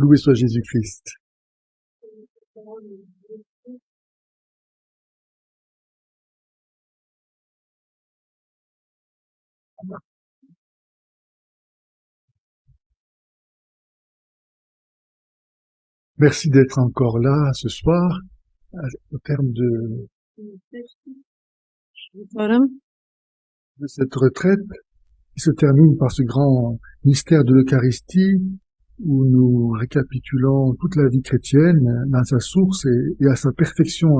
Loué soit Jésus-Christ. Merci d'être encore là ce soir, au terme de, de cette retraite qui se termine par ce grand mystère de l'Eucharistie où nous récapitulons toute la vie chrétienne dans sa source et, et à sa perfection.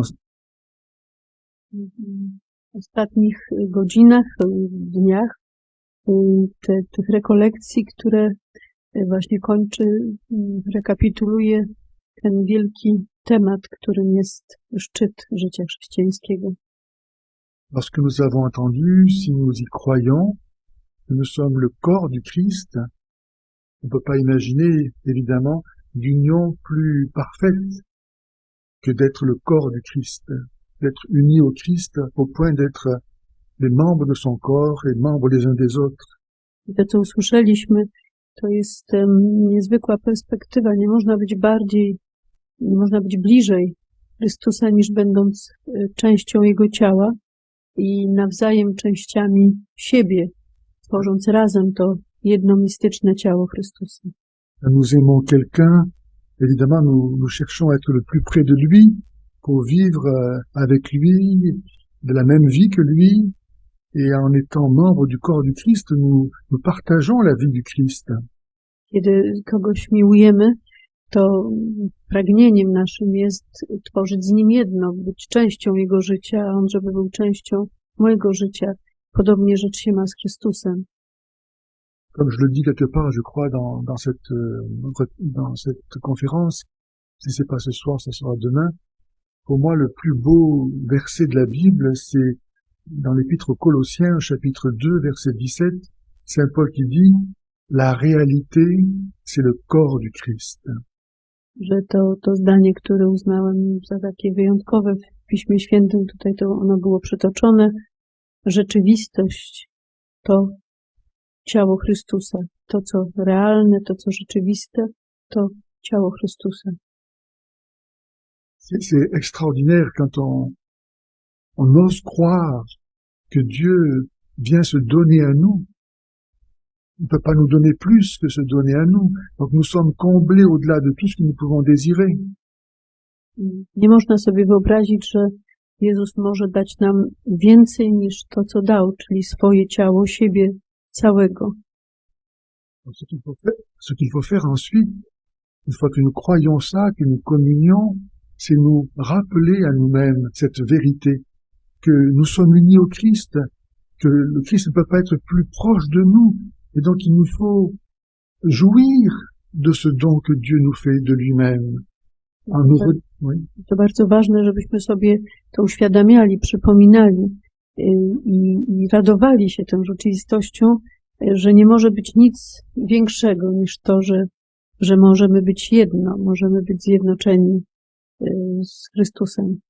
w ostatnich godzinach, dniach y, te, tych rekolekcji, które y, właśnie kończy, rekapituluje ten wielki temat, którym jest szczyt życia chrześcijańskiego. Lorsque nous avons entendu, si nous y croyons, que nous sommes le corps du Christ, on ne peut pas imaginer, évidemment, d'union plus parfaite que d'être le corps du Christ, d'être unis au Christ au point d'être les membres de son corps et membres les uns des autres. I to, co usłyszeliśmy, to jest em, niezwykła perspektywa. Nie można być bardziej, nie można być bliżej Chrystusa, niż będąc e, częścią Jego ciała i nawzajem częściami siebie, tworząc razem to jedno mistyczne ciało Chrystusa. Nous aimons quelqu'un, évidemment, nous, nous cherchons à être le plus près de lui pour vivre euh, avec lui de la même vie que lui. Et en étant membre du corps du Christ, nous, nous partageons la vie du Christ. Kiedy kogoś miłujemy, to pragnieniem naszym jest tworzyć z nim jedno, być częścią jego życia, a on żeby był częścią mojego życia. Podobnie rzecz się ma z Chrystusem. Comme je le dis quelque part, je crois, dans, dans, cette, euh, dans cette conférence, si c'est pas ce soir, ce sera demain. Pour moi, le plus beau verset de la Bible, c'est dans l'épître aux Colossiens, chapitre 2, verset 17, Saint Paul qui dit, la réalité, c'est le corps du Christ. Że to, to zdanie, które uznałem za takie wyjątkowe w Piśmie Świętym, tutaj to ono było przytoczone. Rzeczywistość to ciało Chrystusa. To, co realne, to, co rzeczywiste, to ciało Chrystusa. C'est extraordinaire quand on, on ose croire que Dieu vient se donner à nous. Il ne peut pas nous donner plus que se donner à nous. Donc nous sommes comblés au-delà de tout ce que nous pouvons désirer. Nie można sobie wyobrazić, że Jezus może dać nam więcej niż to, co dał, czyli swoje ciało, siebie całego. Ce qu'il faut faire, ce qu'il faut faire ensuite, une fois que nous croyons ça, que nous communions, c'est nous rappeler à nous-mêmes cette vérité, que nous sommes unis au Christ, que le Christ ne peut pas être plus proche de nous, et donc il nous faut jouir de ce don que Dieu nous fait de lui-même. En nous oui. To bardzo ważne, żebyśmy sobie to uświadamiali, przypominali i, i radowali się tą rzeczywistością, y, że nie może być nic większego niż to, że, że możemy być jedno, możemy być zjednoczeni y, z Chrystusem.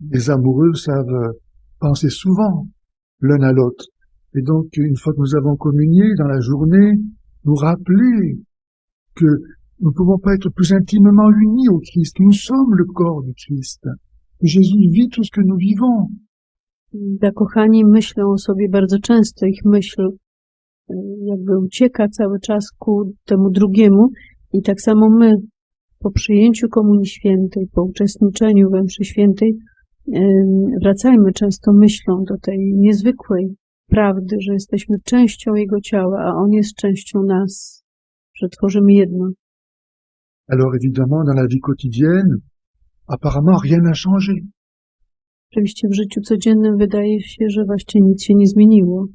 les amoureux savent penser souvent l'un à l'autre. Et donc, une fois que nous avons communié dans la journée, nous rappeler que nous ne pouvons pas être plus intimement unis au Christ. Nous sommes le corps du Christ. Jésus vit tout ce que nous vivons. Zakochani myślą o sobie bardzo często, ich myśl y, jakby ucieka cały czas ku temu drugiemu i tak samo my po przyjęciu Komunii Świętej, po uczestniczeniu we mszy świętej y, wracajmy często myślą do tej niezwykłej prawdy, że jesteśmy częścią Jego ciała, a On jest częścią nas, że tworzymy jedno. Alors évidemment, dans la vie quotidienne, apparemment rien n'a changé. Oczywiście w życiu codziennym wydaje się, że właściwie nic się nie zmieniło.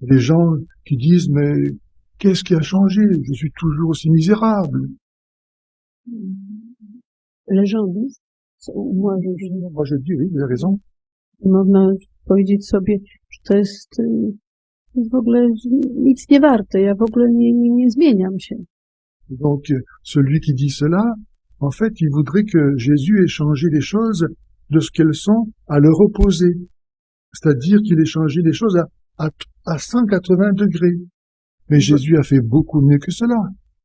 Les gens qui disent, mais qu'est-ce qui a changé? Je suis toujours aussi misérable. Les gens disent, moi je, je Moi, je dis, oui, vous avez raison. można powiedzieć sobie, że to jest y, w ogóle nic nie warte, ja w ogóle nie, nie, nie zmieniam się. Donc, celui qui dit cela, en fait, il voudrait que Jésus ait changé les choses de ce qu'elles sont à leur opposé. C'est-à-dire qu'il ait changé les choses à, à, à 180 degrés. Mais Jésus a fait beaucoup mieux que cela.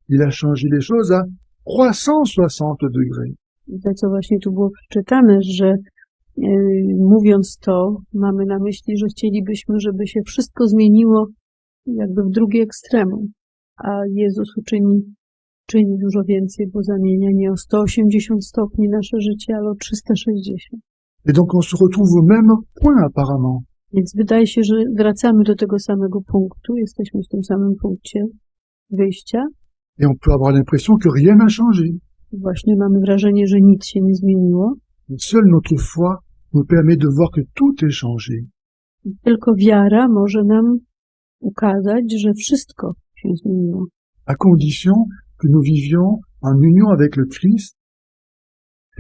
Il a changé les choses à croissant 60 degrés. To, co właśnie tu było przeczytane, że e, mówiąc to, mamy na myśli, że chcielibyśmy, żeby się wszystko zmieniło jakby w drugie ekstremum, a Jezus uczyni, czyni dużo więcej, bo zamienia nie o 180 stopni nasze życie, ale o 360. Et donc on se retrouve au même point apparemment. Więc wydaje się, że wracamy do tego samego punktu, jesteśmy w tym samym punkcie wyjścia. Et on peut avoir l'impression que rien n'a changé. Właśnie mamy wrażenie, że nic się nie zmieniło. Seule notre foi nous permet de voir que tout est changé. Tylko wiara może nam ukazać, że wszystko się zmieniło. à condition que nous vivions en union avec le Christ,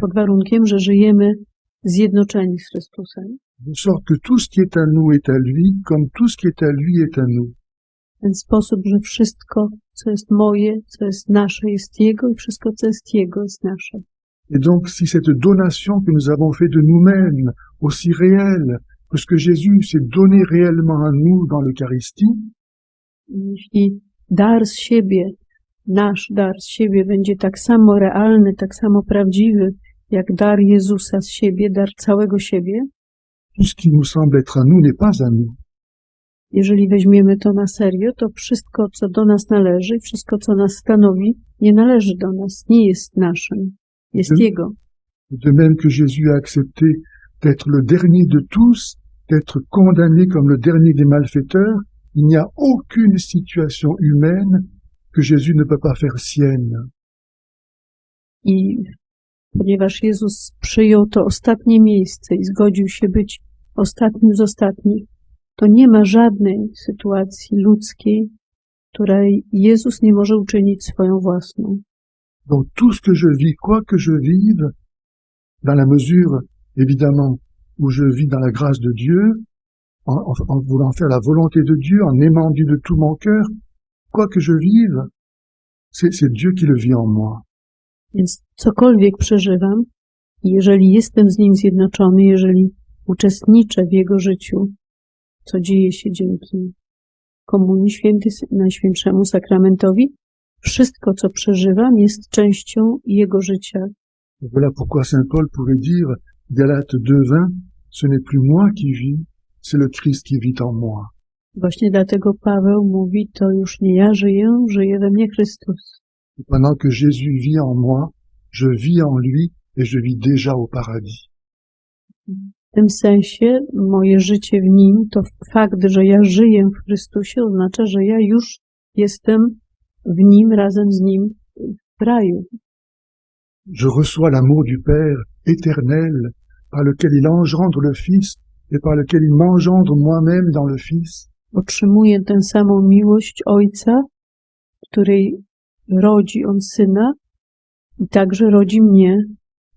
Pod warunkiem, że żyjemy zjednoczeni z Chrystusem. de sorte que tout ce qui est à nous est à lui, comme tout ce qui est à lui est à nous. W ten sposób, że wszystko, co jest moje, co jest nasze, jest Jego i wszystko, co jest Jego, jest nasze. Et donc, si cette donation que nous avons fait de nous-mêmes, aussi réelle que ce que Jésus s'est donné réellement à nous dans l'Eucharistie, Jeśli dar z siebie, nasz dar z siebie będzie tak samo realny, tak samo prawdziwy, jak dar Jezusa z siebie, dar całego siebie, tout ce qui nous semble être à nous n'est pas à nous. jeżeli weźmiemy to na serio, to wszystko, co do nas należy, wszystko, co nas stanowi, nie należy do nas, nie jest naszym, jest. Jego. De même que Jésus a accepté d'être le dernier de tous, d'être condamné comme le dernier des malfaiteurs, il n'y a aucune situation humaine que Jésus ne peut pas faire sienne. I ponieważ Jezus przyjął to ostatnie miejsce i zgodził się być ostatnim z ostatnich, to nie ma żadnej sytuacji ludzkiej, której Jezus nie może uczynić swoją własną. Donc tout ce que je vis, quoi que je vive, dans la mesure, évidemment, où je vis dans la grâce de Dieu, en, en- en voulant faire la volonté de Dieu, en aimant Dieu de tout mon cœur, quoi que je vive, c'est Dieu qui le vit en moi. Więc cokolwiek przeżywam, jeżeli jestem z Nim zjednoczony, jeżeli uczestniczę w Jego życiu, co dzieje się dzięki Komunii Świętej, Najświętszemu Sakramentowi, wszystko, co przeżywam, jest częścią Jego życia. Voilà pourquoi Saint Paul pourrait dire, Galates 2.20, ce n'est plus moi qui vis, c'est le Christ qui vit en moi. Właśnie dlatego Paweł mówi, to już nie ja żyję, żyje we mnie Chrystus. Et pendant que Jésus vit en moi, je vis en lui et je vis déjà au paradis. W tym sensie moje życie w Nim, to fakt, że ja żyję w Chrystusie, oznacza, że ja już jestem w Nim, razem z Nim w raju. Je reçois l'amour du Père éternel par lequel il engendre le Fils et par lequel il m'engendre moi-même dans le Fils. Otrzymuję tę samą miłość Ojca, której rodzi On Syna i także rodzi mnie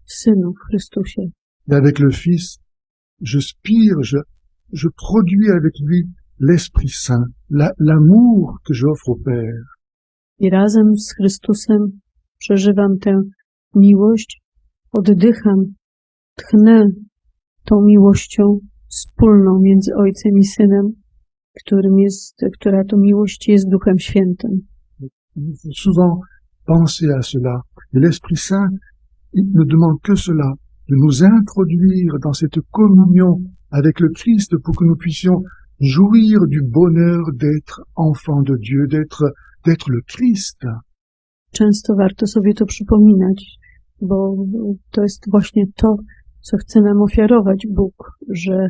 w Synu, w Chrystusie. Et avec le Fils, je spire, je, je produis avec lui l'Esprit Saint, la- l'amour que j'offre au Père. I razem z Chrystusem przeżywam tę miłość, oddycham, tchnę tą miłością wspólną między Ojcem i Synem, którym jest, która to miłość jest Duchem Świętym. Souvent penser à cela. Et l'Esprit Saint, il ne demande que cela, de nous introduire dans cette communion avec le Christ pour que nous puissions jouir du bonheur d'être enfants de Dieu, d'être, d'être le Christ. Często warto sobie to przypominać, bo to jest właśnie to, co chce nam ofiarować Bóg, że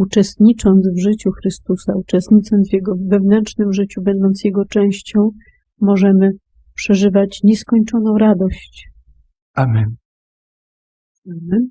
uczestnicząc w życiu Chrystusa, uczestnicząc w Jego wewnętrznym życiu, będąc Jego częścią, możemy przeżywać nieskończoną radość. Amen. Amen.